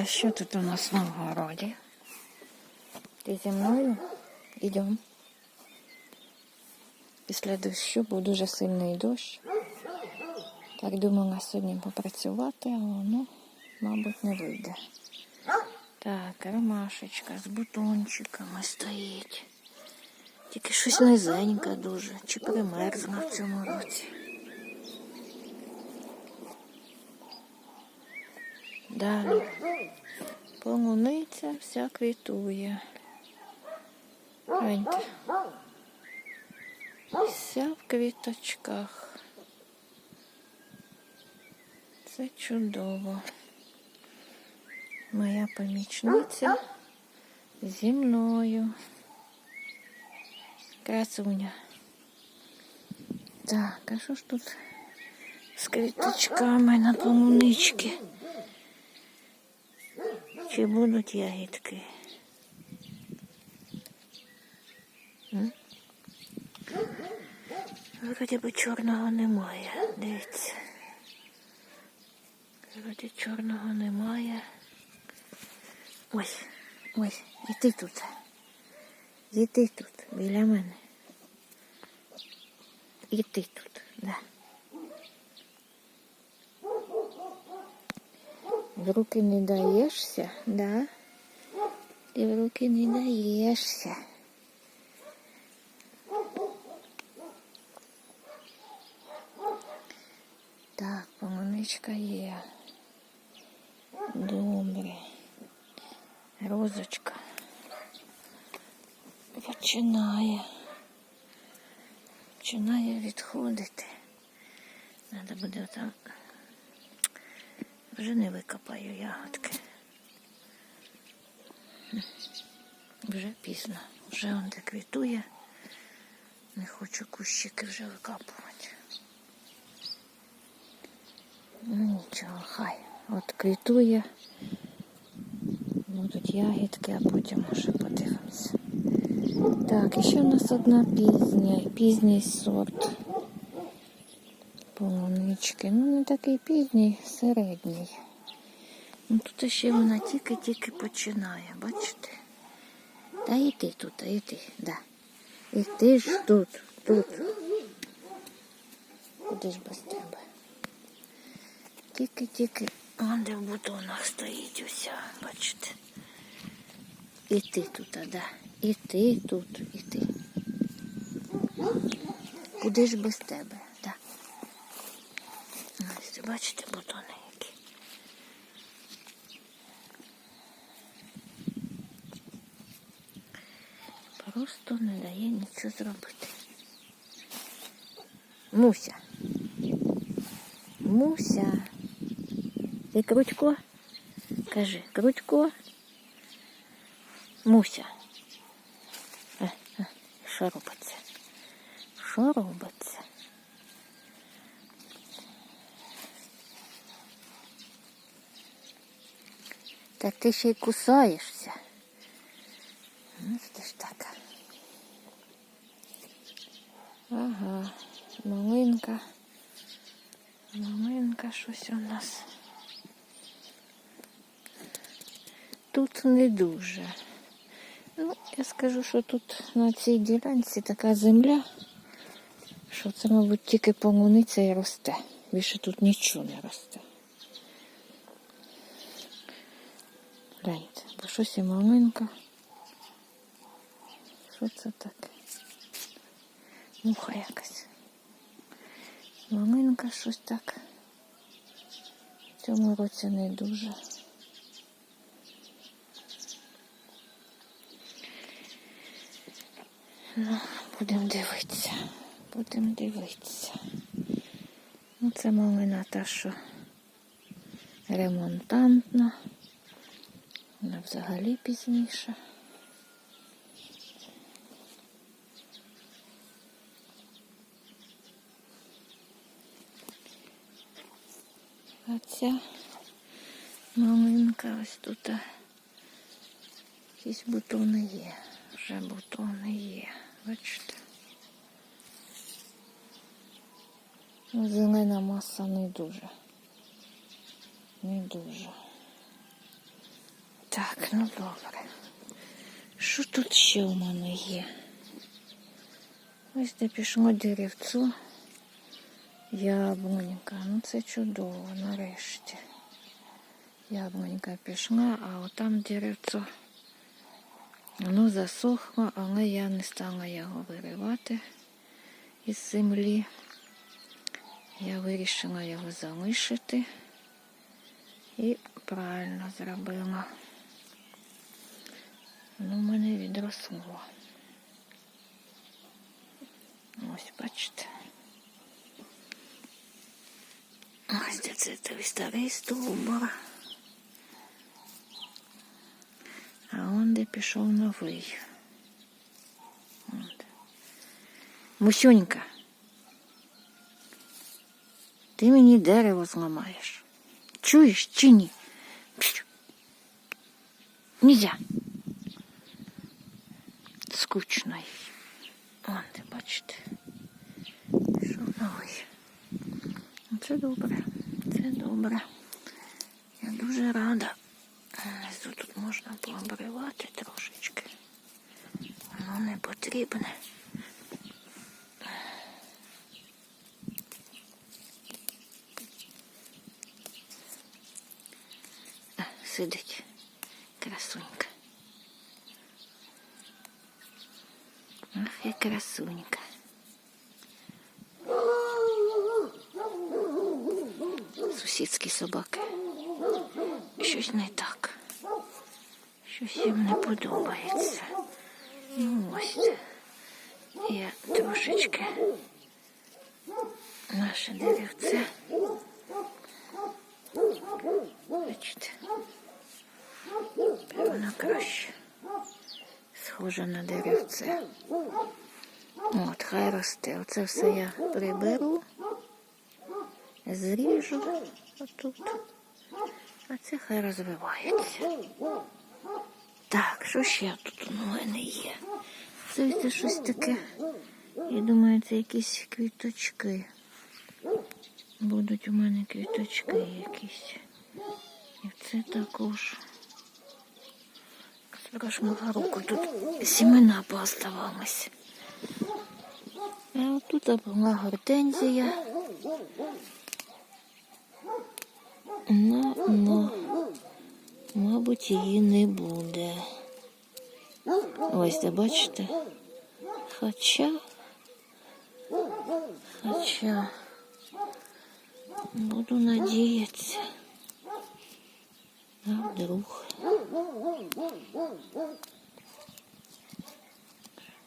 А що тут у нас на городі? Ти зі мною? Ідемо. Після дощу був дуже сильний дощ. Так думала сьогодні попрацювати, але воно, мабуть, не вийде. Так, ромашечка з бутончиками стоїть. Тільки щось низеньке дуже. Чи примерзла в цьому році. Далі. Полуниця вся квітує. Гляньте. Вся в квіточках. Це чудово. Моя помічниця зі мною. Красуня. Так, а що ж тут з квіточками на полунички? Чи будуть ягідки? М? Вроді би чорного немає. Дивіться. Вроді чорного немає. Ось, ось, і ти тут. І ти тут, біля мене. І ти тут, да. В руки не даєшся, да? Ти в руки не даєшся. Так, поманичка є. Добре. Розочка. Починає. Починає відходити. Треба буде там. Вже не викопаю ягодки. Вже пізно. Вже он де квітує. Не хочу кущики вже викапувати. Ну нічого, хай. От квітує. Будуть ягідки, а потім вже подивимося. Так, і ще в нас одна пізня, пізній сорт полунички. Ну, не такий пізній, середній. Ну, тут ще вона тільки-тільки починає, бачите? Та і ти тут, і ти, да. І ж тут, тут. Куди ж без тебе? Тільки-тільки, он де в бутонах стоїть уся, бачите. І тут, да. І ти тут, і. Куди ж без тебе, Ось, бачите, бутони які. Просто не дає нічого зробити. Муся. Муся. Ти крутько? Кажи, крутько. Муся. Е, е, Що робиться? Що робиться? Та ти ще й кусаєшся. Ну, ти ж така. Ага, малинка. Малинка щось у нас. Тут не дуже. Ну, я скажу, що тут на цій ділянці така земля, що це, мабуть, тільки полуниця і росте. Більше тут нічого не росте. Гляньте, бо щось і малинка. Що це таке? Муха якась. Малинка щось так. В цьому році не дуже. Ну, будемо дивитися. Будемо дивитися. Ну, це малина та, що ремонтантна. Взагалі пізніше. А ця малинка ось тут якісь бутони є. Вже бутони є. Бачите? Зелена маса не дуже. Не дуже. Ну добре. Що тут ще у мене є? Ось де пішло деревцю. Яблунька. Ну це чудово, нарешті. Яблунька пішла, а отам деревцо. Воно засохло, але я не стала його виривати із землі. Я вирішила його залишити і правильно зробила. Воно в мене відросло. Ось, бачите. Ось де це той старий стовбур. А он де пішов новий. От. Мусюнька. Ти мені дерево зламаєш. Чуєш чи ні? Пш. Нельзя. Скучно їй. Вон, ти бачите. Пішов новий. Ну, Це добре. Це добре. Я дуже рада. Внизу тут можна пообривати трошечки. Воно не потрібне. А, сидить красунька. Ах, і красунька. Сусідські собаки. Щось не так. Щось їм не подобається. Ну ось. це. Я трошечки наше деревце. Бачите. Певно краще. Схоже на деревце. От, хай росте. Оце все я приберу, зріжу отут. А це хай розвивається. Так, що ще тут у мене є? Це ось щось таке. Я думаю, це якісь квіточки. Будуть у мене квіточки якісь. І це також. Зараз мого руку тут сімена пооставалось. А отут була гортензія. Ну, ну, мабуть, її не буде. Ось, де бачите? Хоча, хоча, буду надіятися. А вдруг.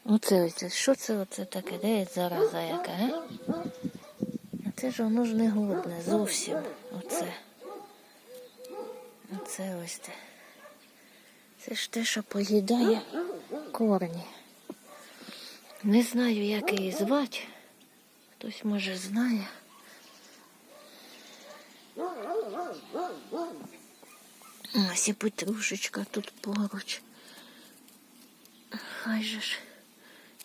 Оце ось, що це оце таке? Де зараза яка, а? А Це ж воно ж не годне зовсім. Оце. Оце ось те. Це ж те, що поїдає корні. Не знаю, як її звати. Хтось може знає. Ось і петрушечка тут поруч. Хай же ж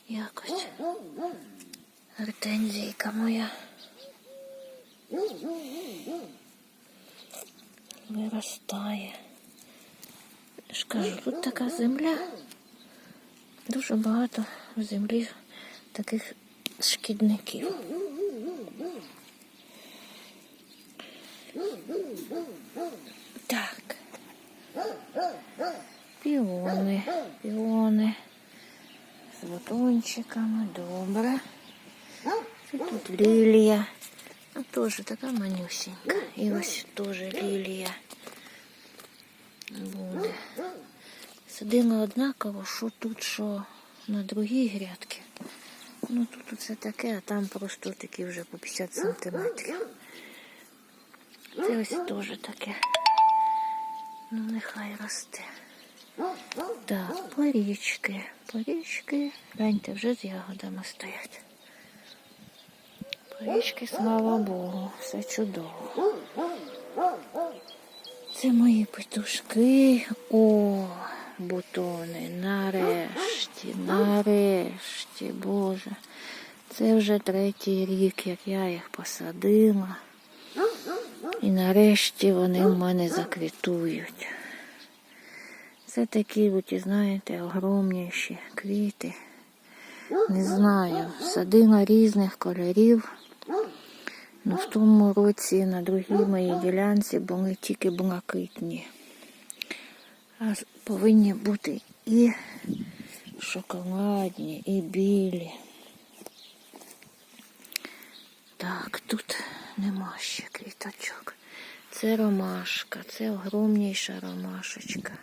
якось гортензійка моя. Виростає. Ж кажу, тут така земля. Дуже багато в землі таких шкідників. Так. Піони, піони з бутончиками, добре. Тут лілія. А теж така манюсенька. І ось теж лілія буде. Садила однаково, що тут, що на другій грядці. Ну тут оце таке, а там просто такі вже по 50 сантиметрів. Це ось теж таке. Ну, нехай росте. Так, порічки. Порічки. Гляньте, вже з ягодами стоять. Порічки, слава Богу, все чудово. Це мої петушки. О, бутони. Нарешті, нарешті, Боже. Це вже третій рік, як я їх посадила. І нарешті вони в мене заквітують. Це такі, от, знаєте, огромніші квіти. Не знаю, садила різних кольорів. Ну, в тому році на другій моїй ділянці були тільки блакитні. А повинні бути і шоколадні, і білі. Так, тут нема ще квіточок. Це ромашка, це огромніша ромашечка.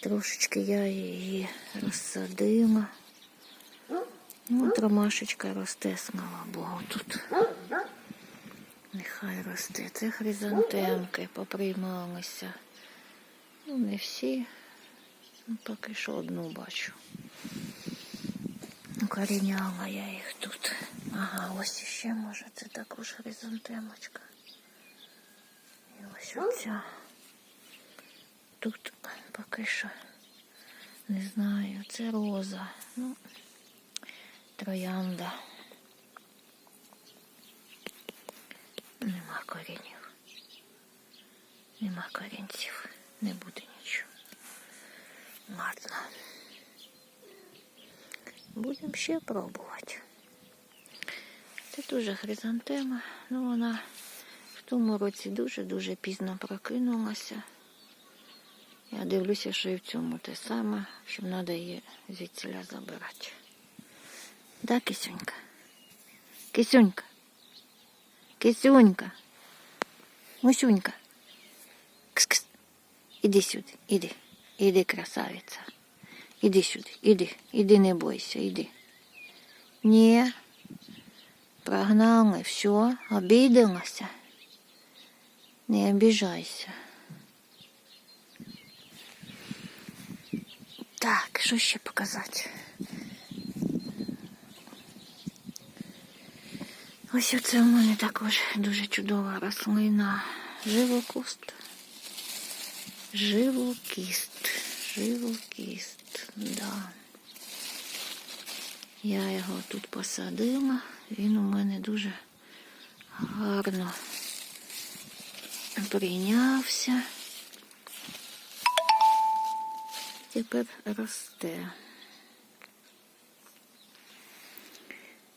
Трошечки я її розсадила. Ну, от ромашечка росте, слава Богу, тут. Нехай росте. Це хризантемки поприймалися. Ну, не всі. Ну, поки що одну бачу. Укоріняла я їх тут. Ага, ось іще може це також хризантемочка. І ось оця. Тут поки що не знаю, це роза. Ну, троянда. Нема корінів. Нема корінців. Не буде нічого. Ладно. Будемо ще пробувати. Це дуже хризантема. Ну, вона в тому році дуже-дуже пізно прокинулася. Я дивлюся, що і в цьому те саме, що треба її звідсіля забирати. Да, кисюнька? Кисюнька. Кисюнька. Мусюнька. Кс-кс. Іди сюди, іди. Іди, красавиця. Іди сюди, іди, іди, не бойся, іди. Ні. Прогнали, все, обідалася. Не обіжайся. Так, що ще показати? Ось оце у мене також дуже чудова рослина. Живокуст. Живокіст. Живокіст. Да. Я його тут посадила. Він у мене дуже гарно прийнявся. Тепер росте.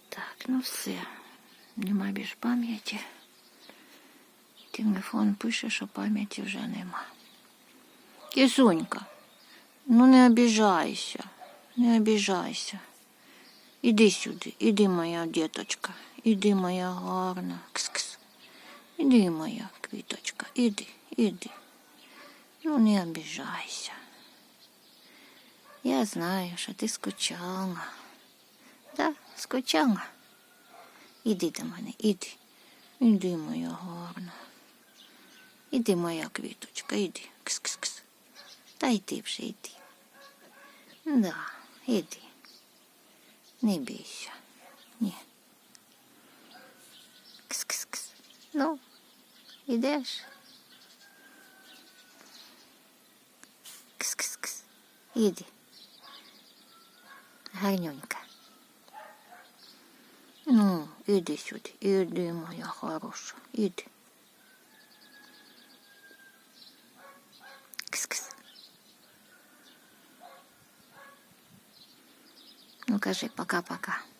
Так, ну все. Нема більш пам'яті. Телефон пише, що пам'яті вже нема. Кисунька, ну не обіжайся, не обіжайся. Іди сюди, іди моя діточка, іди моя гарна. Кс-кс. Іди моя квіточка, іди, іди. Ну не обіжайся. Я знаю, що ти скучала. Да, скучала. Іди до мене, іди. Іди, моя гарна. Іди, моя квіточка, іди. Кс-кс-кс. Та йди вже йди. Да, іди. Не бійся. Ні. Кс-кс-кс. Ну, ідеш. Кс-кс-кс. Іди. Гарненька. Ну, іди сюди, іди, моя хороша, іди. Кс-кс. Ну, кажи пока-пока.